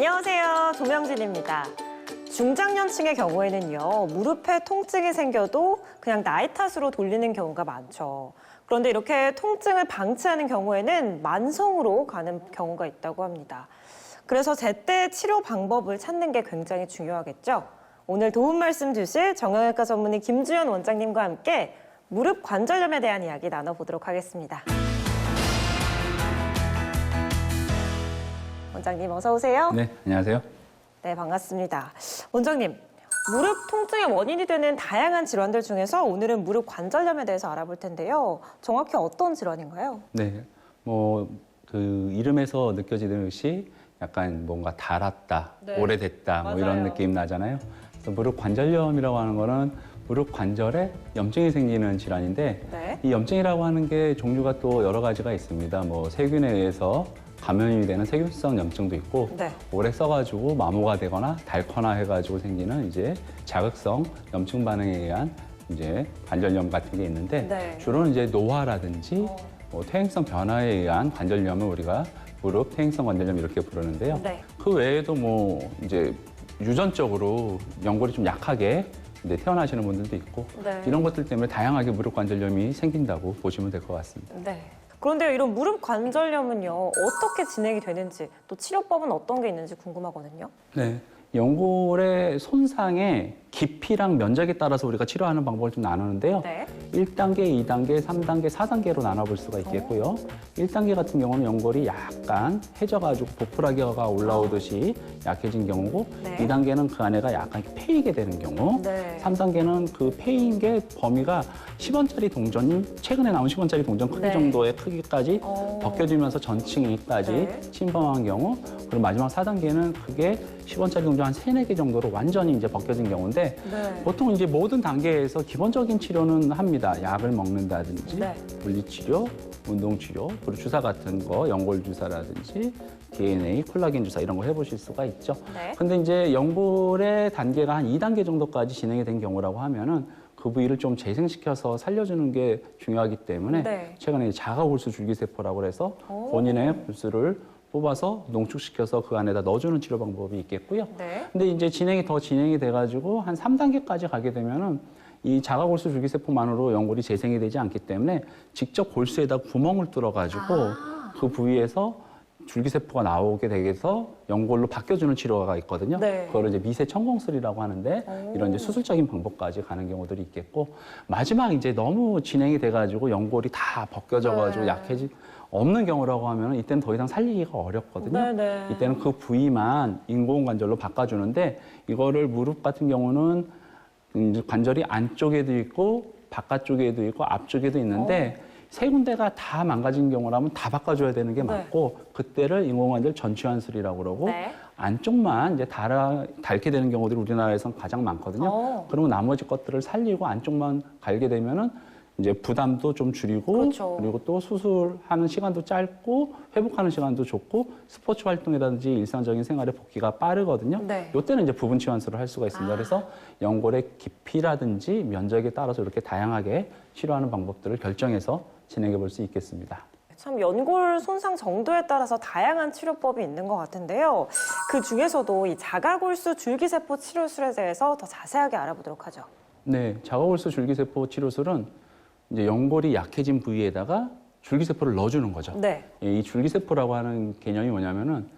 안녕하세요. 조명진입니다. 중장년층의 경우에는요, 무릎에 통증이 생겨도 그냥 나이 탓으로 돌리는 경우가 많죠. 그런데 이렇게 통증을 방치하는 경우에는 만성으로 가는 경우가 있다고 합니다. 그래서 제때 치료 방법을 찾는 게 굉장히 중요하겠죠. 오늘 도움 말씀 주실 정형외과 전문의 김주현 원장님과 함께 무릎 관절염에 대한 이야기 나눠보도록 하겠습니다. 원장님 어서 오세요. 네, 안녕하세요. 네, 반갑습니다. 원장님, 무릎 통증의 원인이 되는 다양한 질환들 중에서 오늘은 무릎 관절염에 대해서 알아볼 텐데요. 정확히 어떤 질환인가요? 네, 뭐 그 이름에서 느껴지듯이 약간 뭔가 닳았다, 네, 오래됐다, 뭐 이런 맞아요. 느낌 나잖아요. 그래서 무릎 관절염이라고 하는 거는 무릎 관절에 염증이 생기는 질환인데 네. 이 염증이라고 하는 게 종류가 또 여러 가지가 있습니다. 뭐 세균에 의해서 감염이 되는 세균성 염증도 있고 네. 오래 써가지고 마모가 되거나 닳거나 해가지고 생기는 이제 자극성 염증 반응에 의한 이제 관절염 같은 게 있는데 네. 주로는 이제 노화라든지 어. 뭐 퇴행성 변화에 의한 관절염을 우리가 무릎 퇴행성 관절염 이렇게 부르는데요. 네. 그 외에도 뭐 이제 유전적으로 연골이 좀 약하게 이제 태어나시는 분들도 있고 네. 이런 것들 때문에 다양하게 무릎 관절염이 생긴다고 보시면 될 것 같습니다. 네. 그런데 이런 무릎 관절염은요, 어떻게 진행이 되는지, 또 치료법은 어떤 게 있는지 궁금하거든요. 네. 연골의 손상의 깊이랑 면적에 따라서 우리가 치료하는 방법을 좀 나누는데요. 네. 1단계, 2단계, 3단계, 4단계로 나눠볼 수가 있겠고요. 1단계 같은 경우는 연골이 약간 해져가지고 보풀하기가 올라오듯이 약해진 경우고, 네. 2단계는 그 안에가 약간 패이게 되는 경우, 네. 3단계는 그 패인 게 범위가 10원짜리 동전, 최근에 나온 10원짜리 동전 크기 네. 정도의 크기까지 어. 벗겨지면서 전층위까지 네. 침범한 경우, 그리고 마지막 4단계는 그게 10원짜리 동전 한 3, 4개 정도로 완전히 이제 벗겨진 경우인데, 네. 보통 이제 모든 단계에서 기본적인 치료는 합니다. 약을 먹는다든지, 네. 물리치료, 운동치료, 그리고 주사 같은 거, 연골 주사라든지, DNA, 콜라겐 주사 이런 거 해보실 수가 있죠. 네. 근데 이제 연골의 단계가 한 2단계 정도까지 진행이 된 경우라고 하면은 그 부위를 좀 재생시켜서 살려주는 게 중요하기 때문에 네. 최근에 자가골수 줄기세포라고 해서 오. 본인의 골수를 뽑아서 농축시켜서 그 안에다 넣어주는 치료 방법이 있겠고요. 네. 근데 이제 진행이 더 진행이 돼가지고 한 3단계까지 가게 되면은 이 자가골수 줄기세포만으로 연골이 재생이 되지 않기 때문에 직접 골수에다 구멍을 뚫어가지고 아. 그 부위에서 줄기세포가 나오게 되게서 연골로 바뀌어주는 치료가 있거든요. 네. 그걸 이제 미세 청공술이라고 하는데 오. 이런 이제 수술적인 방법까지 가는 경우들이 있겠고 마지막 이제 너무 진행이 돼가지고 연골이 다 벗겨져가지고 네. 약해지 없는 경우라고 하면 이때는 더 이상 살리기가 어렵거든요. 네, 네. 이때는 그 부위만 인공관절로 바꿔주는데 이거를 무릎 같은 경우는 이제 관절이 안쪽에도 있고 바깥쪽에도 있고 앞쪽에도 있는데 세 군데가 다 망가진 경우라면 다 바꿔줘야 되는 게 네. 맞고 그때를 인공관절 전치환술이라고 그러고 네. 안쪽만 이제 달아, 닳게 되는 경우들이 우리나라에선 가장 많거든요. 어. 그러면 나머지 것들을 살리고 안쪽만 갈게 되면은 이제 부담도 좀 줄이고 그렇죠. 리고 또 수술하는 시간도 짧고 회복하는 시간도 좋고 스포츠 활동이라든지 일상적인 생활의 복귀가 빠르거든요. 네. 이때는 이제 부분 치환술을 할 수가 있습니다. 아. 그래서 연골의 깊이라든지 면적에 따라서 이렇게 다양하게 치료하는 방법들을 결정해서 진행해 볼 수 있겠습니다. 참 연골 손상 정도에 따라서 다양한 치료법이 있는 것 같은데요. 그 중에서도 이 자가골수 줄기세포 치료술에 대해서 더 자세하게 알아보도록 하죠. 네, 자가골수 줄기세포 치료술은 이제 연골이 약해진 부위에다가 줄기세포를 넣어주는 거죠. 네. 예, 이 줄기세포라고 하는 개념이 뭐냐면은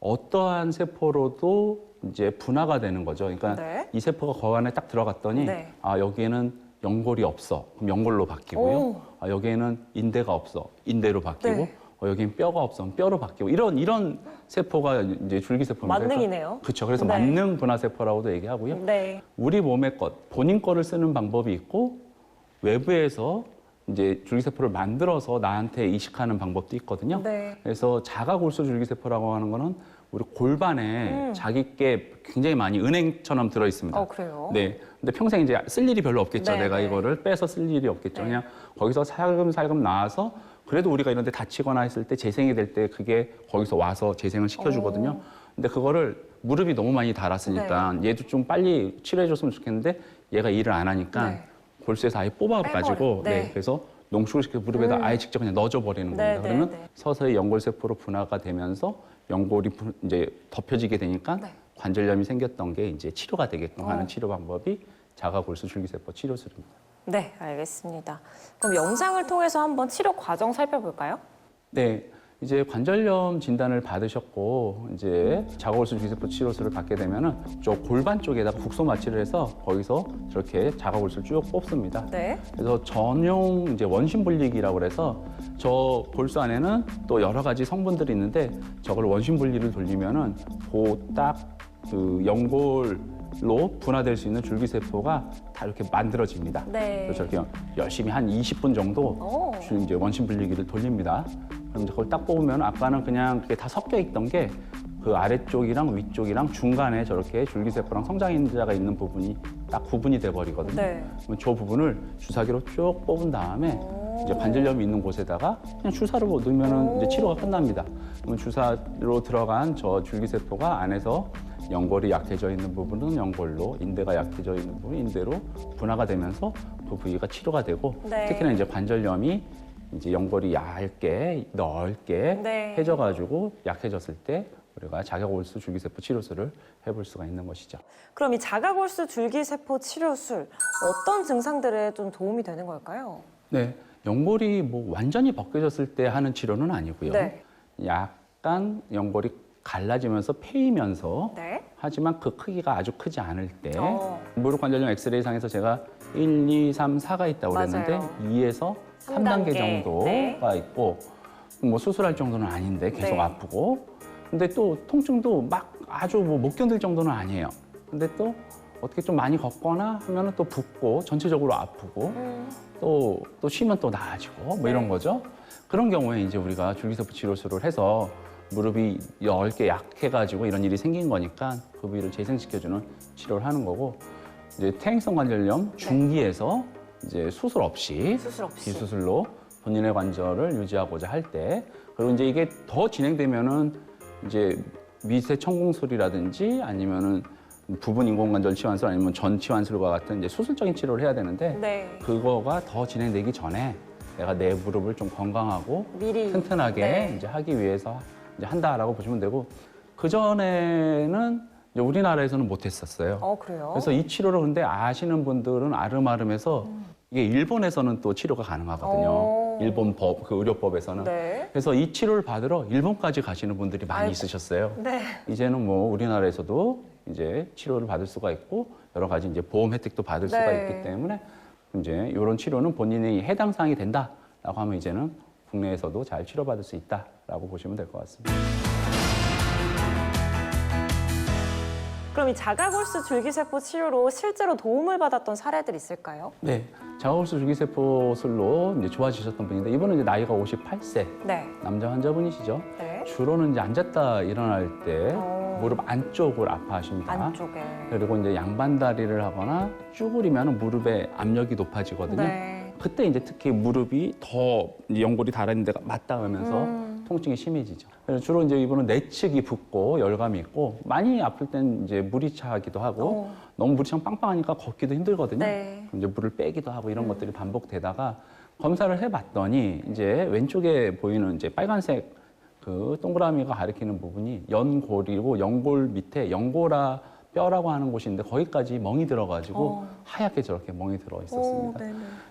어떠한 세포로도 이제 분화가 되는 거죠. 그러니까 네. 이 세포가 거 안에 딱 들어갔더니 네. 아 여기에는 연골이 없어. 그럼 연골로 바뀌고요. 오. 아 여기에는 인대가 없어. 인대로 바뀌고 네. 어, 여기는 뼈가 없어. 뼈로 바뀌고 이런 이런 세포가 이제 줄기세포입니다. 만능이네요. 그렇죠. 그래서 네. 만능 분화세포라고도 얘기하고요. 네. 우리 몸의 것, 본인 거를 쓰는 방법이 있고 외부에서 이제 줄기세포를 만들어서 나한테 이식하는 방법도 있거든요. 네. 그래서 자가 골수 줄기세포라고 하는 거는 우리 골반에 음. 자기 게 굉장히 많이 은행처럼 들어 있습니다. 어, 그래요? 네. 근데 평생 이제 쓸 일이 별로 없겠죠. 네, 내가 네. 이거를 빼서 쓸 일이 없겠죠. 네. 그냥 거기서 살금살금 나와서 그래도 우리가 이런 데 다치거나 했을 때 재생이 될 때 그게 거기서 와서 재생을 시켜주거든요. 어. 근데 그거를 무릎이 너무 많이 닳았으니까 얘도 좀 빨리 치료해줬으면 좋겠는데 얘가 일을 안 하니까 네. 골수에서 아예 뽑아가지고. 네. 네. 그래서 농축을 시켜 무릎에다 음. 아예 직접 그냥 넣어줘 버리는 네, 겁니다. 네, 그러면 네. 서서히 연골세포로 분화가 되면서 연골이 부- 이제 덮여지게 되니까 네. 관절염이 생겼던 게 이제 치료가 되게끔 어. 하는 치료 방법이 자가 골수 줄기세포 치료술입니다. 네, 알겠습니다. 그럼 영상을 통해서 한번 치료 과정 살펴볼까요? 네. 이제 관절염 진단을 받으셨고 이제 자가골수 줄기세포 치료술을 받게 되면은 저 골반 쪽에다가 국소 마취를 해서 거기서 저렇게 자가골수를 쭉 뽑습니다. 네. 그래서 전용 이제 원심 분리기라고 그래서 저 골수 안에는 또 여러 가지 성분들이 있는데 저걸 원심 분리를 돌리면은 그딱그 연골 로 분화될 수 있는 줄기세포가 다 이렇게 만들어집니다. 네. 그래서 저렇게 열심히 한 20분 정도 오. 주- 이제 원심 분리기를 돌립니다. 그럼 이제 그걸 딱 뽑으면 아까는 그냥 그게 다 섞여 있던 게 그 아래쪽이랑 위쪽이랑 중간에 저렇게 줄기세포랑 성장인자가 있는 부분이 딱 구분이 돼 버리거든요. 네. 그러면 저 부분을 주사기로 쭉 뽑은 다음에 이제 관절염이 있는 곳에다가 그냥 주사를 뭐 넣으면은 이제 치료가 끝납니다. 그러면 주사로 들어간 저 줄기세포가 안에서 연골이 약해져 있는 부분은 연골로, 인대가 약해져 있는 부분은 인대로 분화가 되면서 그 부위가 치료가 되고 네. 특히나 이제 관절염이 이제 연골이 얇게 넓게 네. 해져가지고 약해졌을 때 우리가 자가골수 줄기세포 치료술을 해볼 수가 있는 것이죠. 그럼 이 자가골수 줄기세포 치료술 어떤 증상들에 좀 도움이 되는 걸까요? 네, 연골이 뭐 완전히 벗겨졌을 때 하는 치료는 아니고요. 네. 약간 연골이 갈라지면서 패이면서 네. 하지만 그 크기가 아주 크지 않을 때 어. 무릎 관절염 엑스레이상에서 제가 1, 2, 3, 4가 있다고 그랬는데 맞아요. 2에서 삼 3단계 단계. 정도가 네. 있고 뭐 수술할 정도는 아닌데 계속 네. 아프고 근데 또 통증도 막 아주 뭐 못 견딜 정도는 아니에요. 근데 또 어떻게 좀 많이 걷거나 하면은 또 붓고 전체적으로 아프고 음. 또, 또 쉬면 또 나아지고 뭐 네. 이런 거죠. 그런 경우에 이제 우리가 줄기세포 치료술을 해서 무릎이 얇게 약해가지고 이런 일이 생긴 거니까 그 부위를 재생시켜주는 치료를 하는 거고 이제 퇴행성 관절염 중기에서 이제 수술 없이 수술 없이. 비수술로 본인의 관절을 유지하고자 할 때 그리고 이제 이게 더 진행되면은 이제 미세 천궁술이라든지 아니면은 부분 인공관절 치환술 아니면 전 치환술과 같은 이제 수술적인 치료를 해야 되는데 네. 그거가 더 진행되기 전에 내가 내 무릎을 좀 건강하고 미리 튼튼하게 네. 이제 하기 위해서 이제 한다라고 보시면 되고 그 전에는 우리나라에서는 못했었어요. 어 그래요? 그래서 이 치료를 근데 아시는 분들은 아름아름해서 이게 일본에서는 또 치료가 가능하거든요. 어. 일본 법, 그 의료법에서는. 네. 그래서 이 치료를 받으러 일본까지 가시는 분들이 많이 아이고. 있으셨어요. 네. 이제는 뭐 우리나라에서도 이제 치료를 받을 수가 있고 여러 가지 이제 보험 혜택도 받을 수가 네. 있기 때문에 이제 이런 치료는 본인이 해당 사항이 된다라고 하면 이제는 국내에서도 잘 치료받을 수 있다라고 보시면 될 것 같습니다. 그럼 이 자가골수 줄기세포 치료로 실제로 도움을 받았던 사례들 있을까요? 네. 자가골수 줄기세포술로 이제 좋아지셨던 분인데 이분은 이제 나이가 58세 네. 남자 환자분이시죠. 네. 주로는 이제 앉았다 일어날 때 어. 무릎 안쪽을 아파하십니다. 안쪽에. 그리고 이제 양반다리를 하거나 쭈그리면 무릎에 압력이 높아지거든요. 네. 그때 이제 특히 무릎이 더 연골이 닳아 있는 데가 맞닿으면서 음. 통증이 심해지죠. 그래서 주로 이제 이분은 내측이 붓고 열감이 있고 많이 아플 땐 이제 물이 차기도 하고 어. 너무 물이 참 빵빵하니까 걷기도 힘들거든요. 네. 그럼 이제 물을 빼기도 하고 이런 것들이 반복되다가 검사를 해봤더니 이제 왼쪽에 보이는 이제 빨간색 그 동그라미가 가리키는 부분이 연골이고 연골 밑에 연골아 뼈라고 하는 곳인데 거기까지 멍이 들어가지고 어. 하얗게 저렇게 멍이 들어 있었습니다. 오,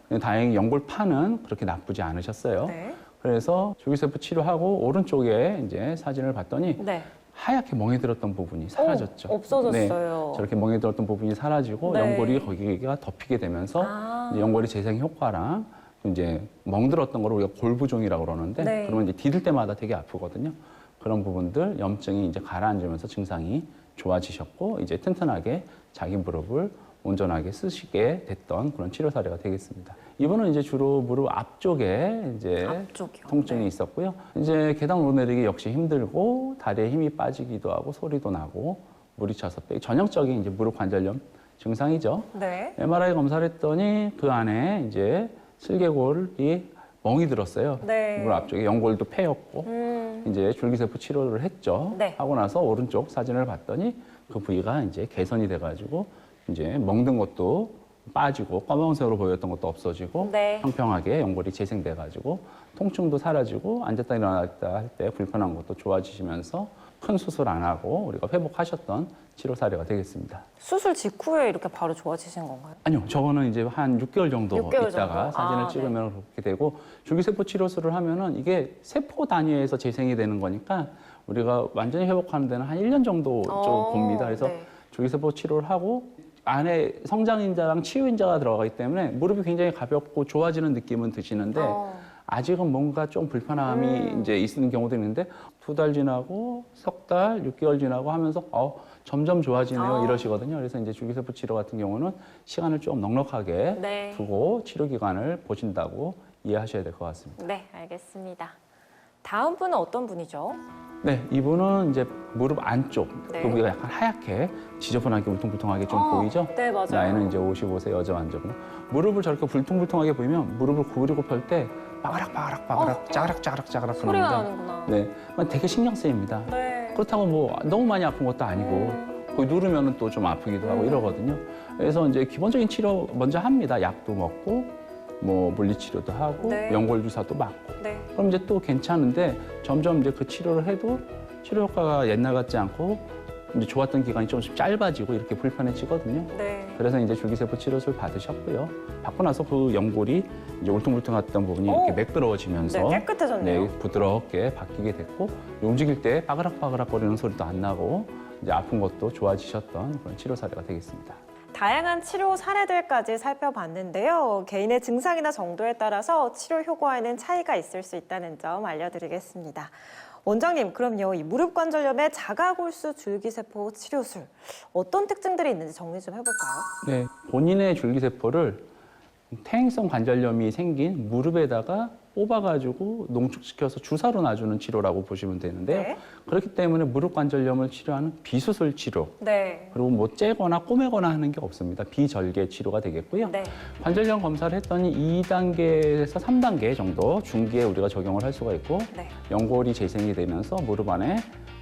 네네. 다행히 연골판은 그렇게 나쁘지 않으셨어요. 네. 그래서 줄기세포 치료하고 오른쪽에 이제 사진을 봤더니 네. 하얗게 멍이 들었던 부분이 사라졌죠. 오, 없어졌어요. 네, 저렇게 멍이 들었던 부분이 사라지고 네. 연골이 거기가 덮이게 되면서 아. 연골이 재생 효과랑 이제 멍들었던 거를 우리가 골부종이라고 그러는데 네. 그러면 이제 디딜 때마다 되게 아프거든요. 그런 부분들 염증이 이제 가라앉으면서 증상이 좋아지셨고 이제 튼튼하게 자기 무릎을 온전하게 쓰시게 됐던 그런 치료 사례가 되겠습니다. 이분은 이제 주로 무릎 앞쪽에 이제 앞쪽이요. 통증이 네. 있었고요. 이제 계단 오르내리기 역시 힘들고 다리에 힘이 빠지기도 하고 소리도 나고 물이 차서 빼기 전형적인 이제 무릎 관절염 증상이죠. 네. MRI 검사를 했더니 그 안에 이제 슬개골이 멍이 들었어요. 네. 무릎 앞쪽에 연골도 패였고 음. 이제 줄기세포 치료를 했죠. 네. 하고 나서 오른쪽 사진을 봤더니 그 부위가 이제 개선이 돼가지고 이제 멍든 것도 빠지고 검은색으로 보였던 것도 없어지고 네. 평평하게 연골이 재생돼 가지고 통증도 사라지고 앉았다 일어났다 할 때 불편한 것도 좋아지시면서 큰 수술 안 하고 우리가 회복하셨던 치료 사례가 되겠습니다. 수술 직후에 이렇게 바로 좋아지신 건가요? 아니요, 저거는 이제 한 6개월 정도 6개월 있다가 정도? 사진을 아, 찍으면 그렇게 되고 줄기세포 치료술을 하면은 이게 세포 단위에서 재생이 되는 거니까 우리가 완전히 회복하는 데는 한 1년 정도 좀 어, 봅니다. 그래서 네. 줄기세포 치료를 하고 안에 성장인자랑 치유인자가 들어가기 때문에 무릎이 굉장히 가볍고 좋아지는 느낌은 드시는데 어. 아직은 뭔가 좀 불편함이 음. 이제 있는 경우도 있는데 두 달 지나고 석 달, 6개월 지나고 하면서 어, 점점 좋아지네요 아. 이러시거든요. 그래서 이제 줄기세포 치료 같은 경우는 시간을 좀 넉넉하게 네. 두고 치료 기간을 보신다고 이해하셔야 될 것 같습니다. 네, 알겠습니다. 다음 분은 어떤 분이죠? 네, 이분은 이제 무릎 안쪽 네. 그 부위가 약간 하얗게 지저분하게 울퉁불퉁하게 좀 어, 보이죠? 네, 맞아요. 나이는 이제 55세 여자 환자고 무릎을 저렇게 불퉁불퉁하게 보이면 무릎을 구부리고 펼때 빠가락 빠가락 빠가락 짜가락 짜가락 짜가락 어. 소리가. 나는구나. 네, 되게 신경 쓰입니다. 네. 그렇다고 뭐 너무 많이 아픈 것도 아니고 음. 거기 누르면은 또좀 아프기도 하고 음. 이러거든요. 그래서 이제 기본적인 치료 먼저 합니다. 약도 먹고 뭐 물리치료도 하고 네. 연골 주사도 맞고 네. 그럼 이제 또 괜찮은데 점점 이제 그 치료를 해도 치료 효과가 옛날 같지 않고 이제 좋았던 기간이 조금씩 짧아지고 이렇게 불편해지거든요. 네. 그래서 이제 줄기세포 치료술 받으셨고요. 받고 나서 그 연골이 이제 울퉁불퉁했던 부분이 오. 이렇게 매끄러워지면서 네, 깨끗해졌네요. 네, 부드럽게 바뀌게 됐고 움직일 때 빠그락빠그락 거리는 소리도 안 나고 이제 아픈 것도 좋아지셨던 그런 치료 사례가 되겠습니다. 다양한 치료 사례들까지 살펴봤는데요. 개인의 증상이나 정도에 따라서 치료 효과에는 차이가 있을 수 있다는 점 알려드리겠습니다. 원장님, 그럼요. 이 무릎 관절염의 자가골수 줄기세포 치료술 어떤 특징들이 있는지 정리 좀 해볼까요? 네, 본인의 줄기세포를 퇴행성 관절염이 생긴 무릎에다가 뽑아가지고 농축시켜서 주사로 놔주는 치료라고 보시면 되는데요. 네. 그렇기 때문에 무릎 관절염을 치료하는 비수술 치료 네. 그리고 뭐 째거나 꼬매거나 하는 게 없습니다. 비절개 치료가 되겠고요. 네. 관절염 검사를 했더니 2단계에서 3단계 정도 중기에 우리가 적용을 할 수가 있고 네. 연골이 재생이 되면서 무릎 안에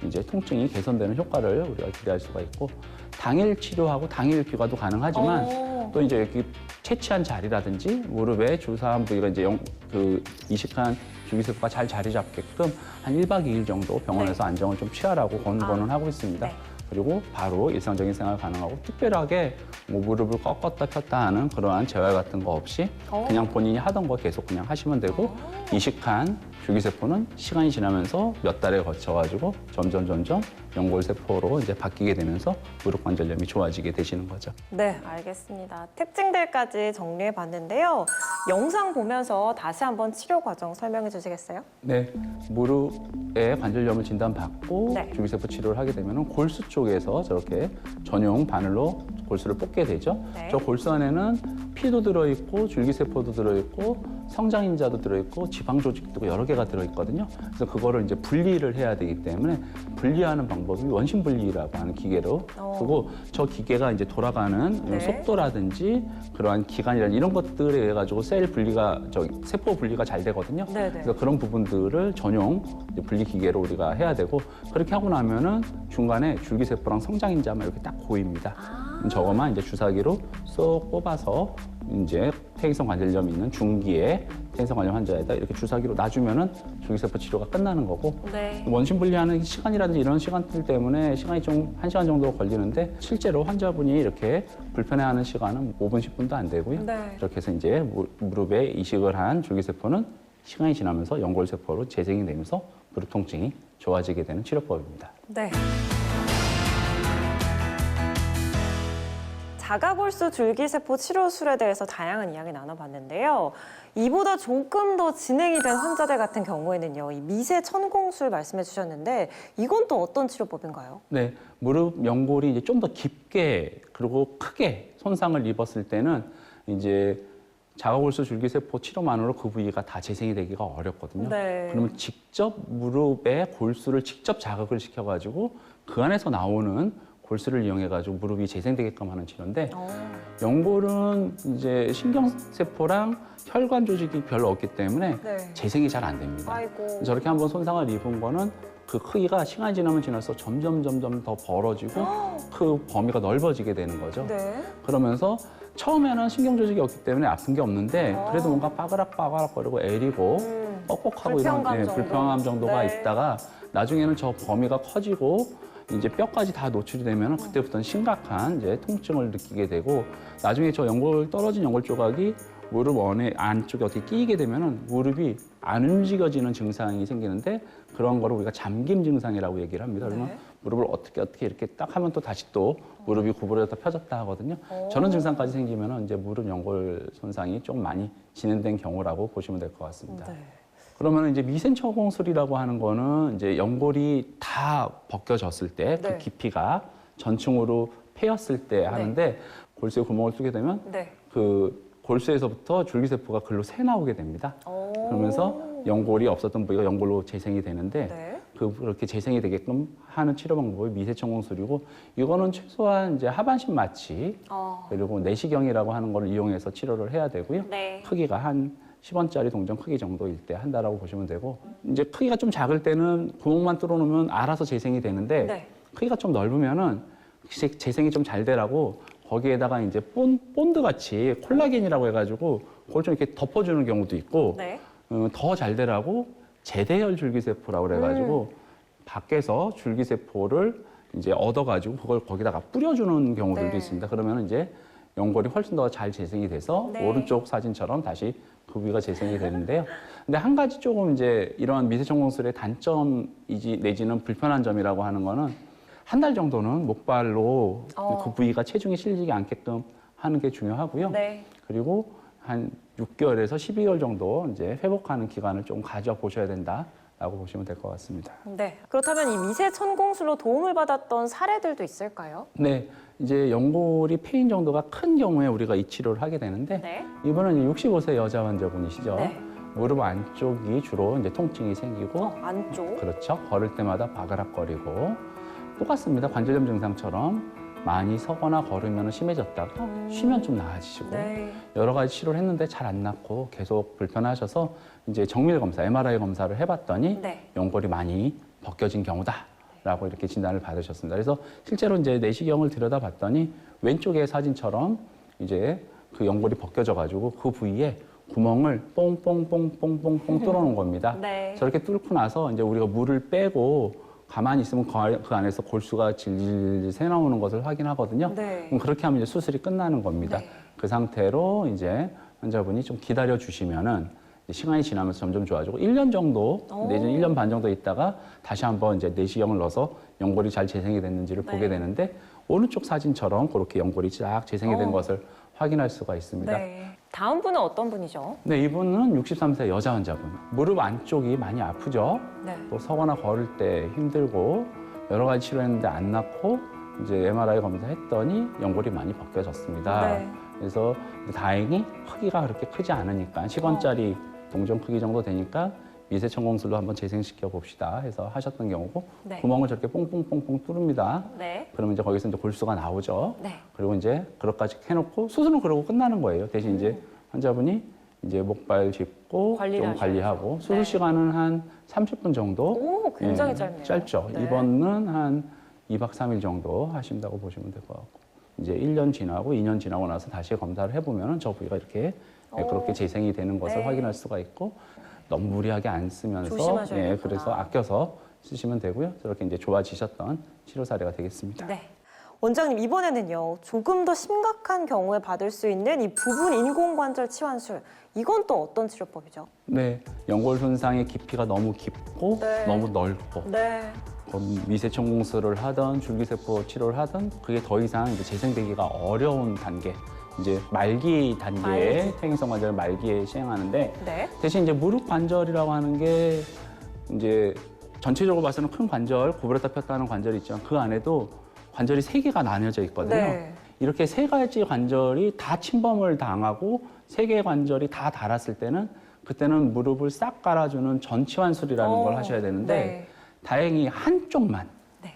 이제 통증이 개선되는 효과를 우리가 기대할 수가 있고 당일 치료하고 당일 귀가도 가능하지만 오. 또 이제 여기 채취한 자리라든지 무릎에 주사한 부위가 이제 영, 그 이식한 줄기세포가 잘 자리 잡게끔 한 1박 2일 정도 병원에서 안정을 좀 취하라고 권고는 하고 있습니다. 네. 그리고 바로 일상적인 생활 가능하고 특별하게 뭐 무릎을 꺾었다 폈다 하는 그러한 재활 같은 거 없이 어. 그냥 본인이 하던 거 계속 그냥 하시면 되고 이식한 줄기세포는 시간이 지나면서 몇 달에 거쳐가지고 점점 점점 연골세포로 이제 바뀌게 되면서 무릎 관절염이 좋아지게 되시는 거죠. 네, 알겠습니다. 특징들까지 정리해 봤는데요. 영상 보면서 다시 한번 치료 과정 설명해 주시겠어요? 네, 무릎에 관절염을 진단받고 네. 줄기세포 치료를 하게 되면 골수 쪽에서 저렇게 전용 바늘로 골수를 뽑게 되죠. 네. 저 골수 안에는 피도 들어있고 줄기세포도 들어있고 성장인자도 들어있고 지방 조직도 여러 개가 들어있거든요. 그래서 그거를 이제 분리를 해야 되기 때문에 분리하는 방법이 원심 분리라고 하는 기계로 어. 쓰고 저 기계가 이제 돌아가는 네. 속도라든지 그러한 기관이라 이런 것들에 의해 가지고 셀 분리가 저 세포 분리가 잘 되거든요. 네네. 그래서 그런 부분들을 전용 분리 기계로 우리가 해야 되고 그렇게 하고 나면은 중간에 줄기세포랑 성장인자만 이렇게 딱 보입니다. 아. 저거만 이제 주사기로 쏙 뽑아서 이제 퇴행성 관절염이 있는 중기의 퇴행성 관절 환자에다 이렇게 주사기로 놔주면은 줄기세포 치료가 끝나는 거고 네. 원심 분리하는 시간이라든지 이런 시간들 때문에 시간이 좀 한 시간 정도 걸리는데 실제로 환자분이 이렇게 불편해하는 시간은 5분, 10분도 안 되고요. 네. 이렇게 해서 이제 무- 무릎에 이식을 한 줄기세포는 시간이 지나면서 연골세포로 재생이 되면서 무릎 통증이 좋아지게 되는 치료법입니다. 네. 자가골수 줄기세포 치료술에 대해서 다양한 이야기 나눠봤는데요. 이보다 조금 더 진행이 된 환자들 같은 경우에는요, 이 미세 천공술 말씀해 주셨는데, 이건 또 어떤 치료법인가요? 네, 무릎 연골이 이제 좀 더 깊게 그리고 크게 손상을 입었을 때는 이제 자가골수 줄기세포 치료만으로 그 부위가 다 재생이 되기가 어렵거든요. 네. 그러면 직접 무릎에 골수를 직접 자극을 시켜가지고 그 안에서 나오는 골수를 이용해 가지고 무릎이 재생되게끔 하는 치료인데 어, 연골은 이제 신경세포랑 혈관 조직이 별로 없기 때문에 네. 재생이 잘 안 됩니다. 아이고. 저렇게 한번 손상을 입은 거는 그 크기가 시간이 지나면 지날수록 점점 점점 더 벌어지고 그 범위가 넓어지게 되는 거죠. 네. 그러면서 처음에는 신경 조직이 없기 때문에 아픈 게 없는데 어. 그래도 뭔가 빠그락빠그락거리고 애리고 음. 뻑뻑하고 불편감 이런 예, 정도? 불편함 정도가 네. 있다가 나중에는 저 범위가 커지고 이제 뼈까지 다 노출이 되면 그때부터는 심각한 이제 통증을 느끼게 되고 나중에 저 연골 떨어진 연골 조각이 무릎 원에 안쪽에 어떻게 끼게 되면은 무릎이 안 움직여지는 증상이 생기는데 그런 거를 우리가 잠김 증상이라고 얘기를 합니다. 그러면 네. 무릎을 어떻게 어떻게 이렇게 딱 하면 또 다시 또 무릎이 구부러졌다 펴졌다 하거든요. 저런 증상까지 생기면은 이제 무릎 연골 손상이 좀 많이 진행된 경우라고 보시면 될 것 같습니다. 네. 그러면 이제 미생처공술이라고 하는 거는 이제 연골이 다 벗겨졌을 때 그 네. 깊이가 전층으로 패였을 때 하는데 골수에 구멍을 뚫게 되면 네. 그 골수에서부터 줄기세포가 글로 새 나오게 됩니다. 오. 그러면서 연골이 없었던 부위가 연골로 재생이 되는데 네. 그 그렇게 재생이 되게끔 하는 치료 방법이 미세천공술이고 이거는 최소한 이제 하반신 마취 어. 그리고 내시경이라고 하는 걸 이용해서 치료를 해야 되고요. 네. 크기가 한 10원짜리 동전 크기 정도일 때 한다라고 보시면 되고 이제 크기가 좀 작을 때는 구멍만 뚫어 놓으면 알아서 재생이 되는데 네. 크기가 좀 넓으면은 재- 재생이 좀 잘 되라고 거기에다가 이제 본, 본드 같이 콜라겐이라고 해가지고 그걸 좀 이렇게 덮어주는 경우도 있고 네. 더잘 되라고 제대혈 줄기세포라고 그래가지고 음. 밖에서 줄기세포를 이제 얻어가지고 그걸 거기다가 뿌려주는 경우들도 네. 있습니다. 그러면 이제 연골이 훨씬 더 잘 재생이 돼서 네. 오른쪽 사진처럼 다시 그 부위가 재생이 되는데요. 근데 한 가지 조금 이제 이러한 미세천공술의 단점이지 내지는 불편한 점이라고 하는 거는 한 달 정도는 목발로 어. 그 부위가 체중이 실리지 않게끔 하는 게 중요하고요. 네. 그리고 한 6개월에서 12개월 정도 이제 회복하는 기간을 좀 가져 보셔야 된다 라고 보시면 될 것 같습니다. 네. 그렇다면 이 미세 천공술로 도움을 받았던 사례들도 있을까요? 네, 이제 연골이 패인 정도가 큰 경우에 우리가 이 치료를 하게 되는데 네. 이번은 65세 여자 환자분이시죠. 네. 무릎 안쪽이 주로 이제 통증이 생기고 어, 안쪽. 그렇죠. 걸을 때마다 바그락거리고 똑같습니다. 관절염 증상처럼 많이 서거나 걸으면 심해졌다가 쉬면 좀 나아지시고 음. 네. 여러 가지 치료를 했는데 잘 안 낫고 계속 불편하셔서 이제 정밀 검사, MRI 검사를 해봤더니 네. 연골이 많이 벗겨진 경우다 라고 이렇게 진단을 받으셨습니다. 그래서 실제로 이제 내시경을 들여다봤더니 왼쪽의 사진처럼 이제 그 연골이 벗겨져 가지고 그 부위에 구멍을 뽕뽕뽕뽕뽕뽕 뚫어놓은 겁니다. 네. 저렇게 뚫고 나서 이제 우리가 물을 빼고 가만히 있으면 그 안- 그 안에서 골수가 질질 새 나오는 것을 확인하거든요. 네. 그럼 그렇게 하면 이제 수술이 끝나는 겁니다. 네. 그 상태로 이제 환자분이 좀 기다려 주시면은 시간이 지나면서 점점 좋아지고 1년 정도 오. 내지는 1년 반 정도 있다가 다시 한번 이제 내시경을 넣어서 연골이 잘 재생이 됐는지를 네. 보게 되는데 오른쪽 사진처럼 그렇게 연골이 쫙 재생이 된 어. 것을 확인할 수가 있습니다. 네. 다음 분은 어떤 분이죠? 네, 이분은 63세 여자 환자분. 무릎 안쪽이 많이 아프죠? 네. 또 서거나 걸을 때 힘들고 여러 가지 치료했는데 안 낫고 이제 MRI 검사했더니 연골이 많이 벗겨졌습니다. 네. 그래서 다행히 크기가 그렇게 크지 않으니까 10원짜리 동전 크기 정도 되니까 미세천 공술로 한번 재생시켜 봅시다 해서 하셨던 경우고 네. 구멍을 저렇게 뽕뽕뽕뽕 뚫습니다. 네. 그러면 이제 거기서 이제 골수가 나오죠. 네. 그리고 이제 그것까지 해놓고 수술은 그러고 끝나는 거예요. 대신 이제 환자분이 이제 목발 짚고 좀. 관리하고 수술 네. 시간은 한 30분 정도. 오, 굉장히 예, 짧네요. 짧죠. 네. 입원은 한 2박 3일 정도 하신다고 보시면 될 것 같고. 이제 1년 지나고 2년 지나고 나서 다시 검사를 해보면은 저 부위가 이렇게 예, 오. 그렇게 재생이 되는 것을 네. 확인할 수가 있고 너무 무리하게 안 쓰면서 조심하셔야겠구나. 예, 그래서 아껴서 쓰시면 되고요. 저렇게 이제 좋아지셨던 치료 사례가 되겠습니다. 네. 원장님 이번에는요 조금 더 심각한 경우에 받을 수 있는 이 부분 인공관절 치환술 이건 또 어떤 치료법이죠? 네, 연골 손상의 깊이가 너무 깊고 네. 너무 넓고 네. 그럼 미세천공술을 하든 줄기세포 치료를 하든 그게 더 이상 이제 재생되기가 어려운 단계, 이제 말기 단계의 말기. 퇴행성 관절 말기에 시행하는데 네. 대신 이제 무릎 관절이라고 하는 게 이제 전체적으로 봐서는 큰 관절, 구부렸다 폈다 하는 관절이 있지만 그 안에도 관절이 세 개가 나뉘어져 있거든요. 네. 이렇게 세 가지 관절이 다 침범을 당하고 세 개의 관절이 다 닳았을 때는 그때는 무릎을 싹 깔아주는 전치환술이라는 걸 어, 하셔야 되는데 네. 다행히 한쪽만 네.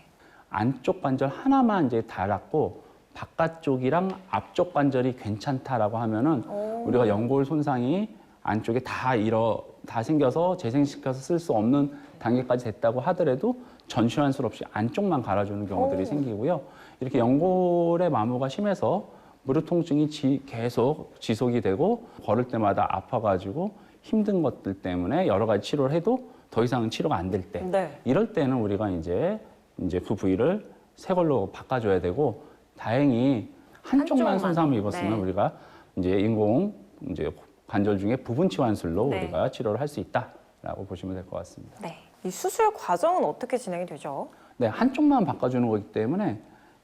안쪽 관절 하나만 이제 닳았고 바깥쪽이랑 앞쪽 관절이 괜찮다라고 하면은 오. 우리가 연골 손상이 안쪽에 다 잃어 다 생겨서 재생시켜서 쓸 수 없는 단계까지 됐다고 하더라도 전시환술 없이 안쪽만 갈아주는 경우들이 오. 생기고요. 이렇게 연골의 마모가 심해서 무릎 통증이 지- 계속 지속이 되고 걸을 때마다 아파가지고 힘든 것들 때문에 여러 가지 치료를 해도 더 이상 치료가 안 될 때, 네. 이럴 때는 우리가 이제 이제 그 부위를 새 걸로 바꿔줘야 되고 다행히 한쪽만. 손상을 입었으면 네. 우리가 이제 인공 이제 관절 중에 부분 치환술로 네. 우리가 치료를 할 수 있다라고 보시면 될 것 같습니다. 네. 이 수술 과정은 어떻게 진행이 되죠? 네, 한쪽만 바꿔주는 거기 때문에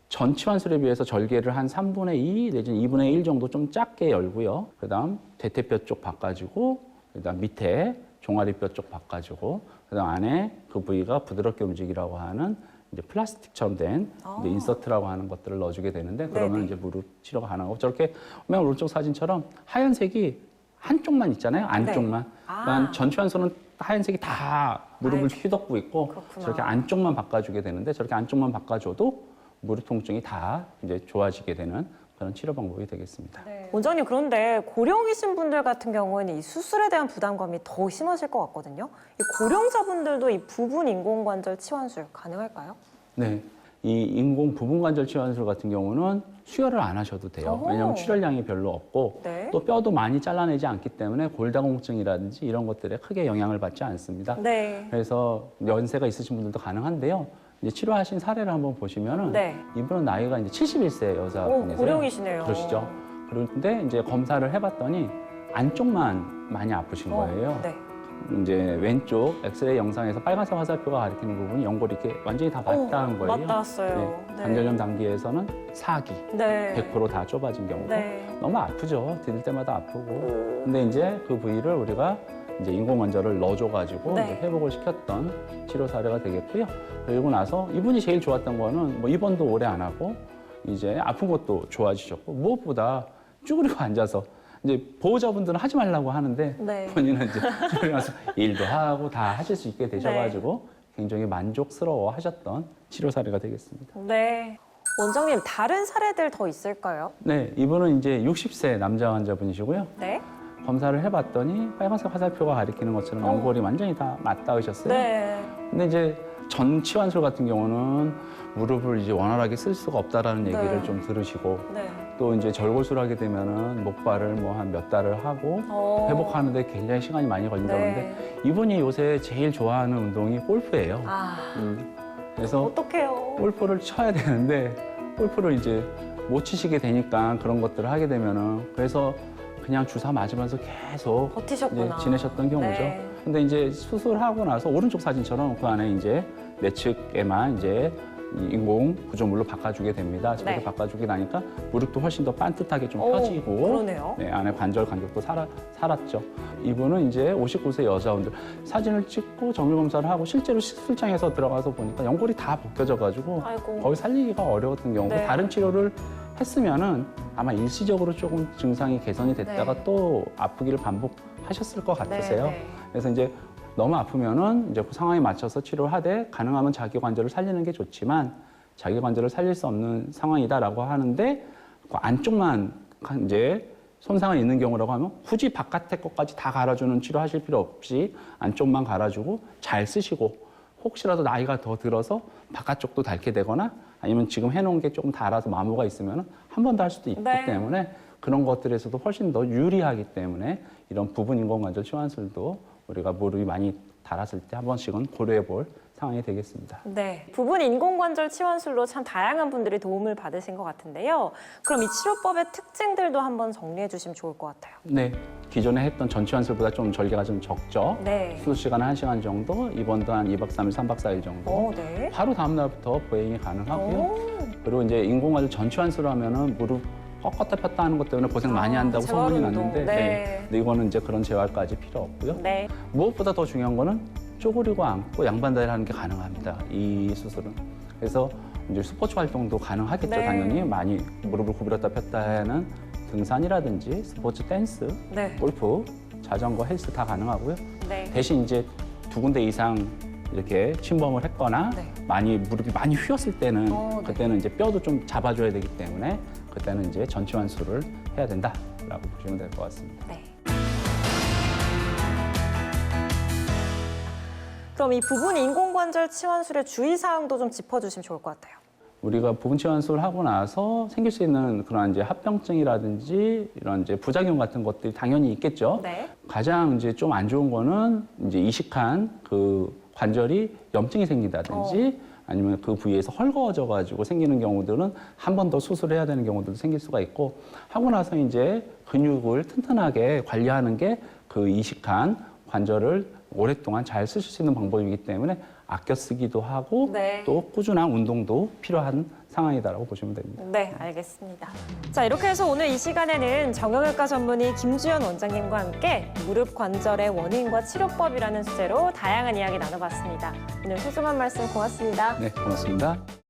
전 치환술에 비해서 절개를 한 3분의 2 내지는 2분의 1 정도 좀 작게 열고요. 그다음 대퇴뼈 쪽 바꿔주고 그다음 밑에 종아리뼈 쪽 바꿔주고 그다음 안에 그 부위가 부드럽게 움직이라고 하는 이제 플라스틱처럼 된 이제 인서트라고 하는 것들을 넣어주게 되는데 그러면 아. 네네. 이제 무릎 치료가 가능하고 저렇게 맨 오른쪽 사진처럼 하얀색이 한쪽만 있잖아요. 안쪽만. 아. 그러니까 전 치환술은 하얀색이 다 무릎을 아이고. 휘덮고 있고 그렇구나. 저렇게 안쪽만 바꿔주게 되는데 저렇게 안쪽만 바꿔줘도 무릎 통증이 다 이제 좋아지게 되는 그런 치료 방법이 되겠습니다. 원장님 그런데 고령이신 분들 같은 경우에는 이 수술에 대한 부담감이 더 심하실 것 같거든요. 이 고령자분들도 이 부분 인공관절 치환술 가능할까요? 네. 이 인공 부분관절 치환술 같은 경우는 수혈을 안 하셔도 돼요. 어허. 왜냐하면 출혈량이 별로 없고 네. 또 뼈도 많이 잘라내지 않기 때문에 골다공증이라든지 이런 것들에 크게 영향을 받지 않습니다. 네. 그래서 연세가 있으신 분들도 가능한데요. 이제 치료하신 사례를 한번 보시면은 네. 이분은 나이가 이제 71세 오, 여자분이세요. 고령이시네요. 그러시죠. 그런데 이제 검사를 해봤더니 안쪽만 많이 아프신 어, 거예요. 네. 이제 왼쪽 엑스레이 영상에서 빨간색 화살표가 가리키는 부분이 연골이 이렇게 완전히 다 맞다는 오, 거예요. 맞다 왔어요. 네. 네. 관절염 단계에서는 4기, 네. 100%다 좁아진 경우고 네. 너무 아프죠. 디딜 때마다 아프고. 근데 이제 그 부위를 우리가 이제 인공관절을 넣어줘가지고 네. 이제 회복을 시켰던 치료 사례가 되겠고요. 그리고 나서 이분이 제일 좋았던 거는 뭐 입원도 오래 안 하고 이제 아픈 것도 좋아지셨고 무엇보다 쭈그리고 앉아서 이제 보호자분들은 하지 말라고 하는데 네. 본인은 이제 쭈그리고 나서 일도 하고 다 하실 수 있게 되셔가지고 굉장히 만족스러워 하셨던 치료 사례가 되겠습니다. 네. 원장님 다른 사례들 더 있을까요? 네, 이분은 이제 60세 남자 환자분이시고요. 네. 검사를 해봤더니 빨간색 화살표가 가리키는 것처럼 어. 연골이 완전히 다 맞닿으셨어요. 네. 근데 이제 전 치환술 같은 경우는 무릎을 이제 원활하게 쓸 수가 없다라는 얘기를 네. 좀 들으시고 네. 또 이제 절골술 하게 되면은 목발을 뭐 한 몇 달을 하고 어. 회복하는데 굉장히 시간이 많이 걸린다고 네. 하는데 이분이 요새 제일 좋아하는 운동이 골프예요. 아, 음, 그래서 어떡해요. 골프를 쳐야 되는데 골프를 이제 못 치시게 되니까 그런 것들을 하게 되면은 그래서 그냥 주사 맞으면서 계속 버티셨구나. 지내셨던 경우죠. 네. 근데 이제 수술하고 나서 오른쪽 사진처럼 그 안에 이제 내측에만 이제 이 인공 구조물로 바꿔주게 됩니다. 저렇게 네. 바꿔주게 나니까 무릎도 훨씬 더 반듯하게 좀 오, 펴지고 그러네요. 네, 안에 관절 간격도 살아, 살았죠. 이분은 이제 59세 여자분들 사진을 찍고 정밀 검사를 하고 실제로 수술장에서 들어가서 보니까 연골이 다 벗겨져가지고 아이고. 거의 살리기가 어려웠던 경우고 네. 다른 치료를 했으면은 아마 일시적으로 조금 증상이 개선이 됐다가 네. 또 아프기를 반복하셨을 것 같으세요. 네, 네. 그래서 이제 너무 아프면은 이제 그 상황에 맞춰서 치료하되 가능하면 자기 관절을 살리는 게 좋지만 자기 관절을 살릴 수 없는 상황이다라고 하는데 그 안쪽만 이제 손상이 있는 경우라고 하면 굳이 바깥에 것까지 다 갈아주는 치료하실 필요 없이 안쪽만 갈아주고 잘 쓰시고 혹시라도 나이가 더 들어서 바깥쪽도 닳게 되거나 아니면 지금 해놓은 게 조금 닳아서 마모가 있으면 한 번 더 할 수도 있기 네. 때문에 그런 것들에서도 훨씬 더 유리하기 때문에 이런 부분 인공관절 치환술도 우리가 무릎이 많이 닳았을 때 한 번씩은 고려해 볼 상황이 되겠습니다. 네. 부분 인공관절 치환술로 참 다양한 분들이 도움을 받으신 것 같은데요. 그럼 이 치료법의 특징들도 한번 정리해 주시면 좋을 것 같아요. 네. 기존에 했던 전치환술보다 좀 절개가 좀 적죠. 네. 수술 시간은 1시간 정도, 입원도 한 2박 3일, 3박 4일 정도. 오, 네. 바로 다음 날부터 보행이 가능하고요. 오, 그리고 이제 인공관절 전치환술 하면은 무릎 꺾었다 폈다 하는 것 때문에 고생 많이 아, 한다고 소문이 운동. 났는데 네. 근데 이거는 이제 그런 재활까지 필요 없고요. 네. 무엇보다 더 중요한 거는 쪼그리고 앉고 양반다리를 하는 게 가능합니다. 이 수술은. 그래서 이제 스포츠 활동도 가능하겠죠, 네. 당연히. 많이 무릎을 구부렸다 폈다 하는 등산이라든지 스포츠 댄스, 네. 골프, 자전거, 헬스 다 가능하고요. 네. 대신 이제 두 군데 이상 이렇게 침범을 했거나 네. 많이 무릎이 많이 휘었을 때는 어, 네. 그때는 이제 뼈도 좀 잡아줘야 되기 때문에 그때는 이제 전치환술을 해야 된다라고 보시면 될 것 같습니다. 네. 그럼 이 부분 인공관절 치환술의 주의사항도 좀 짚어주시면 좋을 것 같아요. 우리가 부분 치환술을 하고 나서 생길 수 있는 그런 이제 합병증이라든지 이런 이제 부작용 같은 것들이 당연히 있겠죠. 네. 가장 이제 좀 안 좋은 거는 이제 이식한 그 관절이 염증이 생긴다든지 아니면 그 부위에서 헐거워져 가지고 생기는 경우들은 한 번 더 수술해야 되는 경우들도 생길 수가 있고 하고 나서 이제 근육을 튼튼하게 관리하는 게 그 이식한 관절을 오랫동안 잘 쓰실 수 있는 방법이기 때문에 아껴 쓰기도 하고 네. 또 꾸준한 운동도 필요한 상황이다라고 보시면 됩니다. 네, 알겠습니다. 자, 이렇게 해서 오늘 이 시간에는 정형외과 전문의 김주현 원장님과 함께 무릎 관절의 원인과 치료법이라는 주제로 다양한 이야기 나눠봤습니다. 오늘 소중한 말씀 고맙습니다. 네, 고맙습니다.